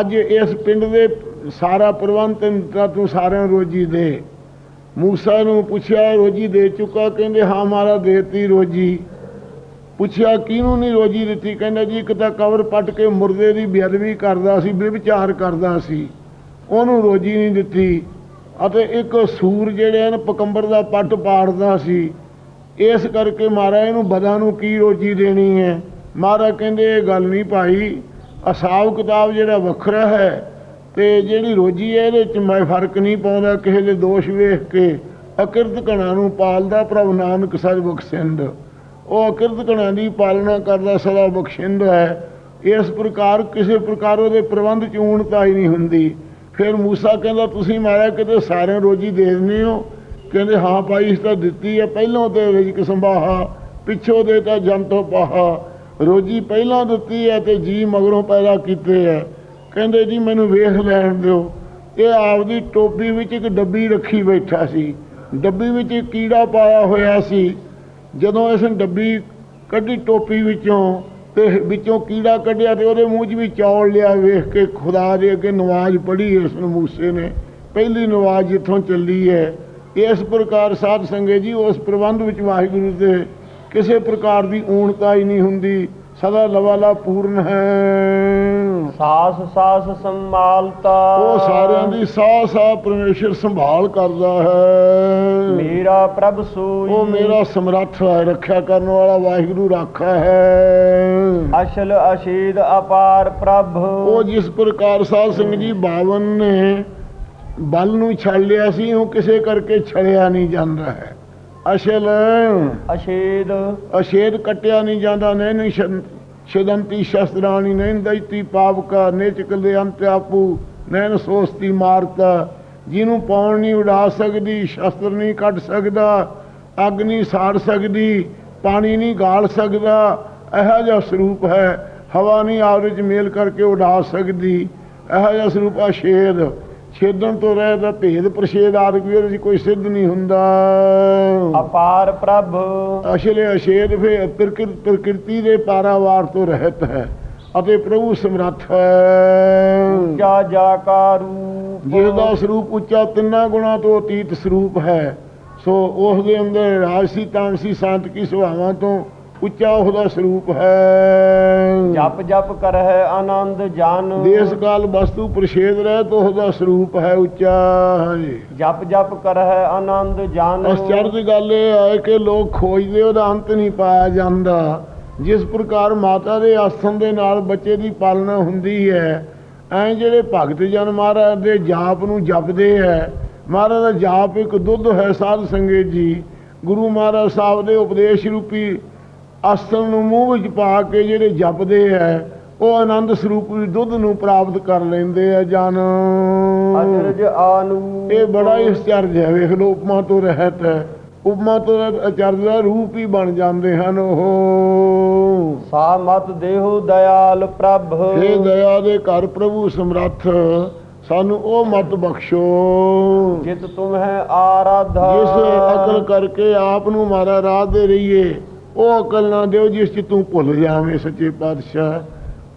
ਅੱਜ ਇਸ ਪਿੰਡ ਦੇ ਸਾਰਾ ਪ੍ਰਬੰਧ ਤੈਨੂੰ ਤੂੰ ਸਾਰਿਆਂ ਨੂੰ ਰੋਜੀ ਦੇ। ਮੂਸਾ ਨੂੰ ਪੁੱਛਿਆ, ਰੋਜੀ ਦੇ ਚੁੱਕਾ? ਕਹਿੰਦੇ, ਹਾਂ ਮਾਰਾ ਦੇਤੀ ਰੋਜੀ। ਪੁੱਛਿਆ, ਕਿਹਨੂੰ ਨਹੀਂ ਰੋਜੀ ਦਿੱਤੀ? ਕਹਿੰਦਾ, ਜੀ, ਇੱਕ ਤਾਂ ਕਬਰ ਪੱਟ ਕੇ ਮੁਰਦੇ ਦੀ ਬੇਅਦਬੀ ਕਰਦਾ ਸੀ ਵਿਚਾਰ ਕਰਦਾ ਸੀ। ਉਹਨੂੰ ਰੋਜੀ ਨਹੀਂ ਦਿੱਤੀ। ਅਤੇ ਇੱਕ ਸੂਰ ਜਿਹੜੇ ਹਨ, ਪਕੰਬਰ ਦਾ ਪੱਟ ਪਾੜਦਾ ਸੀ। ਇਸ ਕਰਕੇ ਮਹਾਰਾਜ ਇਹਨੂੰ ਬਦਾਂ ਨੂੰ ਕੀ ਰੋਜੀ ਦੇਣੀ ਹੈ? ਮਹਾਰਾਜ ਕਹਿੰਦੇ, ਇਹ ਗੱਲ ਨਹੀਂ ਭਾਈ। ਹਿਸਾਬ ਕਿਤਾਬ ਜਿਹੜਾ ਵੱਖਰਾ ਹੈ ਤੇ ਜਿਹੜੀ ਰੋਜੀ ਹੈ, ਇਹਦੇ ਚ ਮੈਂ ਫ਼ਰਕ ਨਹੀਂ ਪਾਉਂਦਾ। ਕਿਸੇ ਦੇ ਦੋਸ਼ ਵੇਖ ਕੇ ਅਕਿਰਤ ਕਣਾ ਨੂੰ ਪਾਲਦਾ, ਪ੍ਰਭ ਨਾਨਕ ਸਜ ਬਖਸ਼ਿੰਦ ਉਹ ਅਕਿਰਤ ਕਣਾ ਦੀ ਪਾਲਣਾ ਕਰਦਾ ਸਦਾ ਬਖਸ਼ਿੰਦ ਹੈ। ਇਸ ਪ੍ਰਕਾਰ, ਕਿਸੇ ਪ੍ਰਕਾਰ ਉਹਦੇ ਪ੍ਰਬੰਧ ਚ ਊਣਤਾ ਹੀ ਨਹੀਂ ਹੁੰਦੀ। ਫਿਰ ਮੂਸਾ ਕਹਿੰਦਾ, ਤੁਸੀਂ ਮਾਰਿਆ ਕਿਤੇ ਸਾਰਿਆਂ ਨੂੰ ਰੋਜੀ ਦੇ ਦਿੰਦੇ ਹੋ? ਕਹਿੰਦੇ, ਹਾਂ ਭਾਈ, ਇਸ ਤਾਂ ਦਿੱਤੀ ਹੈ ਪਹਿਲੋਂ ਤੇ ਰਿਜਕ ਸੰਭਾਹਾ, ਪਿੱਛੋਂ ਦੇ ਤਾਂ ਜੰਤੋ ਪਾਹਾ। ਰੋਜੀ ਪਹਿਲਾਂ ਦਿੱਤੀ ਹੈ ਤੇ ਜੀ ਮਗਰੋਂ ਪੈਦਾ ਕੀਤੇ ਹੈ ਕਹਿੰਦੇ, ਜੀ, ਮੈਨੂੰ ਵੇਖ ਲੈਣ ਦਿਓ। ਇਹ ਆਪਦੀ ਟੋਪੀ ਵਿੱਚ ਇੱਕ ਡੱਬੀ ਰੱਖੀ ਬੈਠਾ ਸੀ। ਡੱਬੀ ਵਿੱਚ ਕੀੜਾ ਪਾਇਆ ਹੋਇਆ ਸੀ। ਜਦੋਂ ਇਸ ਡੱਬੀ ਕੱਢੀ ਟੋਪੀ ਵਿੱਚੋਂ ਤੇ ਵਿੱਚੋਂ ਕੀੜਾ ਕੱਢਿਆ ਤੇ ਉਹਦੇ ਮੂੰਹ 'ਚ ਵੀ ਚੌਲ ਲਿਆ, ਵੇਖ ਕੇ ਖੁਦਾ ਦੇ ਅੱਗੇ ਨਵਾਜ਼ ਪੜ੍ਹੀ ਇਸ ਨੂੰ ਮੂਸੇ ਨੇ। ਪਹਿਲੀ ਨਵਾਜ਼ ਜਿੱਥੋਂ ਚੱਲੀ ਹੈ। ਇਸ ਪ੍ਰਕਾਰ ਸਾਧ ਸੰਗੇ ਜੀ, ਉਸ ਪ੍ਰਬੰਧ ਵਿੱਚ ਵਾਹਿਗੁਰੂ ਦੇ ਕਿਸੇ ਪ੍ਰਕਾਰ ਦੀ ਊਣਤਾ ਹੀ ਨਹੀਂ ਹੁੰਦੀ। ਸਦਾ ਲਵਾਲਾ ਪੂਰਨ ਹੈ। ਸਾਸ ਸਾਸ ਸੰਭਾਲਤਾ। ਉਹ ਸਾਰਿਆਂ ਦੀ ਸਾਹ ਸਾਹ ਪਰਮੇਸ਼ਰ ਸੰਭਾਲ ਕਰਦਾ ਹੈ। ਮੇਰਾ ਪ੍ਰਭ ਸੋਈ। ਉਹ ਮੇਰਾ ਸਮਰੱਥ ਹੈ ਰੱਖਿਆ ਕਰਨ ਵਾਲਾ ਵਾਹਿਗੁਰੂ ਰਾਖਾ ਹੈ। ਅਸ਼ਲ ਅਸ਼ੇਦ ਅਪਾਰ ਪ੍ਰਭ। ਉਹ ਜਿਸ ਪ੍ਰਕਾਰ ਸਾਧ ਸਿੰਘ ਜੀ 52 ਨੇ ਬਲ ਨੂੰ ਛੱਡ ਲਿਆ ਸੀ ਉਹ ਕਿਸੇ ਕਰਕੇ ਛੜਿਆ ਨਹੀਂ ਜਾਂਦਾ ਹੈ। ਅਸ਼ਲ। ਅਸ਼ੇਦ। ਅਸ਼ੇਦ ਕਟਿਆ ਨਹੀਂ ਜਾਂਦਾ ਨੈਨ ਛਦੰਤੀ ਸ਼ਸਤਰਾਣੀ ਨੈਨ ਦੈਤੀ ਪਾਵਕਾ ਨੇਚਕਲ ਦੇ ਅੰਤ ਆਪੂ ਨੈਨ ਸੋਸਤੀ ਮਾਰਤਾ। ਜਿਹਨੂੰ ਪੌਣ ਨਹੀਂ ਉਡਾ ਸਕਦੀ ਸ਼ਸਤਰ ਨਹੀਂ ਕੱਢ ਸਕਦਾ ਅੱਗ ਨਹੀਂ ਸਾੜ ਸਕਦੀ ਪਾਣੀ ਨਹੀਂ ਗਾਲ ਸਕਦਾ ਇਹੋ ਜਿਹਾ ਸਰੂਪ ਹੈ। ਹਵਾ ਨਹੀਂ ਚ ਮੇਲ ਕਰਕੇ ਉਡਾ ਸਕਦੀ ਇਹੋ ਜਿਹਾ ਸਰੂਪ ਆ ਛੇਦ ਛੇਦਨ ਤੋਂ ਰਹਿ ਦਾ ਭੇਦ ਪ੍ਰਸ਼ੇਦ ਆਦਿਕ ਵੀ ਉਹਦੇ 'ਚ ਕੋਈ ਸਿੱਧ ਨਹੀਂ ਹੁੰਦਾ। ਅਪਾਰ ਪ੍ਰਭ। ਅਸ਼ਲੇ ਅਸ਼ੇਦ ਫੇ ਪ੍ਰਕਿਰ- ਪ੍ਰਕਿਰਤੀ ਦੇ ਪਾਰਾਵਾਰ ਤੋਂ ਰਹਿਤ ਹੈ ਅਤੇ ਪ੍ਰਭੂ ਸਮਰੱਥ ਹੈ। ਉੱਚਾ ਜਾ ਕਾ ਰੂਪ। ਜਿਸ ਦਾ ਸਰੂਪ ਉੱਚਾ ਤਿੰਨਾਂ ਗੁਣਾ ਤੋਂ ਅਤੀਤ ਸਰੂਪ ਹੈ ਸੋ ਉਸ ਦੇ ਅੰਦਰ ਰਾਜਸੀ ਤਾਮਸੀ ਸ਼ਾਂਤ ਕੀ ਸੁਭਾਵਾਂ ਤੋਂ ਉੱਚਾ ਉਹਦਾ ਸਰੂਪ ਹੈ। ਜਪ ਜਪ ਕਰਹਿ ਆਨੰਦ ਜਨ। ਦੇਸ ਕਾਲ ਵਸਤੂ ਪ੍ਰਸ਼ੇਦ ਰਹਿ ਤੋਂ ਉਹਦਾ ਸਰੂਪ ਹੈ ਉੱਚਾ ਹਾਂਜੀ ਜਪ ਜਪ ਕਰਹਿ ਆਨੰਦ ਜਨ। ਅਸਚਰਜ ਦੀ ਗੱਲ ਇਹ ਹੈ ਕਿ ਲੋਕ ਖੋਜਦੇ ਉਹਦਾ ਅੰਤ ਨਹੀਂ ਪਾਇਆ ਜਾਂਦਾ। ਜਿਸ ਪ੍ਰਕਾਰ ਮਾਤਾ ਦੇ ਆਸਣ ਦੇ ਨਾਲ ਬੱਚੇ ਦੀ ਪਾਲਣਾ ਹੁੰਦੀ ਹੈ ਐਂ ਜਿਹੜੇ ਭਗਤ ਜਨ ਮਹਾਰਾਜ ਦੇ ਜਾਪ ਨੂੰ ਜਪਦੇ ਹੈ ਮਹਾਰਾਜ ਦਾ ਜਾਪ ਇੱਕ ਦੁੱਧ ਹੈ ਸਾਧ ਸੰਗਤ ਜੀ। ਗੁਰੂ ਮਹਾਰਾਜ ਸਾਹਿਬ ਦੇ ਉਪਦੇਸ਼ ਰੂਪੀ ਆਸਣ ਨੂੰ ਮੂੰਹ ਵਿੱਚ ਪਾ ਕੇ ਜਿਹੜੇ ਜਪਦੇ ਹੈ ਉਹ ਆਨੰਦ ਸਰੂਪ ਵੀ ਦੁੱਧ ਨੂੰ ਪ੍ਰਾਪਤ ਕਰ ਲੈਂਦੇ ਆ ਜਨ। ਅਜਰਜ ਆਨੂ। ਇਹ ਬੜਾ ਹੀ ਅਚਰਜ ਹੈ ਵੇਖ ਲੋ ਉਪਮਾ ਤੋਂ ਰਹਿਤ ਹੈ। ਉਪਮਾ ਤੋਂ ਅਚਰਜ ਦਾ ਰੂਪ ਹੀ ਬਣ ਜਾਂਦੇ ਹਨ ਉਹ। ਸਾ ਮਤ ਦੇਹੁ ਦਇਆਲ ਪ੍ਰਭ। हे ਦਇਆ ਦੇ ਘਰ ਪ੍ਰਭੂ ਸਮਰੱਥ ਸਾਨੂੰ ਉਹ ਮਤ ਬਖਸ਼ੋ। ਜਿਤ ਤੁਮਹਿ ਆਰਾਧਾ। ਜਿਸ ਅਕਲ ਕਰਕੇ ਆਪ ਨੂੰ ਮਾਰਾ ਰਾਹ ਦੇ ਰਹੀਏ ਉਹ ਅਕਲ ਨਾ ਦਿਓ ਜਿਸ ਚ ਤੂੰ ਭੁੱਲ ਜਾਵੇਂ ਸੱਚੇ ਪਾਤਸ਼ਾਹ।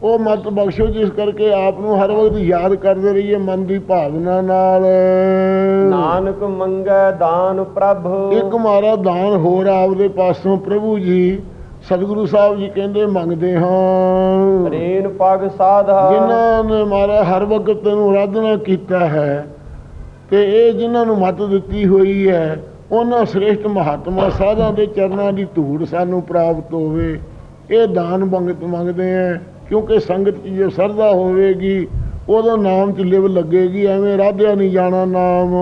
ਉਹ ਮਤ ਬਖਸ਼ੋ ਜਿਸ ਕਰਕੇ ਆਪ ਨੂੰ ਹਰ ਵਕਤ ਯਾਦ ਕਰਦੇ ਰਹੀਏ ਮਨ ਦੀ ਭਾਵਨਾ ਨਾਲ। ਨਾਨਕ ਮੰਗੈ ਦਾਨ ਪ੍ਰਭ। ਇੱਕ ਮਾਰਾ ਦਾਨ ਹੋਰ ਆਪਦੇ ਪਾਸੋਂ ਪ੍ਰਭੂ ਜੀ ਸਤਿਗੁਰੂ ਸਾਹਿਬ ਜੀ ਕਹਿੰਦੇ ਮੰਗਦੇ ਹਾਂ। ਰੇਨ ਪਗ ਸਾਧਾ। ਜਿਨ੍ਹਾਂ ਨੇ ਮਾਰਾ ਹਰ ਵਕਤ ਤੈਨੂੰ ਆਰਾਧਨਾ ਕੀਤਾ ਹੈ ਤੇ ਇਹ ਜਿਨ੍ਹਾਂ ਨੂੰ ਮਤ ਦਿੱਤੀ ਹੋਈ ਹੈ ਉਹਨਾਂ ਸ੍ਰੇਸ਼ਟ ਮਹਾਤਮਾ ਸਾਧਾਂ ਦੇ ਚਰਨਾਂ ਦੀ ਧੂੜ ਸਾਨੂੰ ਪ੍ਰਾਪਤ ਹੋਵੇ। ਇਹ ਦਾਨ ਮੰਗਤ ਮੰਗਦੇ ਆ, ਕਿਉਂਕਿ ਸੰਗਤ 'ਚ ਜੇ ਸਰਦਾ ਹੋਵੇਗੀ ਉਦੋਂ ਨਾਮ 'ਚ ਲਿਵ ਲੱਗੇਗੀ, ਐਵੇਂ ਰਾਧਿਆ ਨਹੀਂ ਜਾਣਾ ਨਾਮ।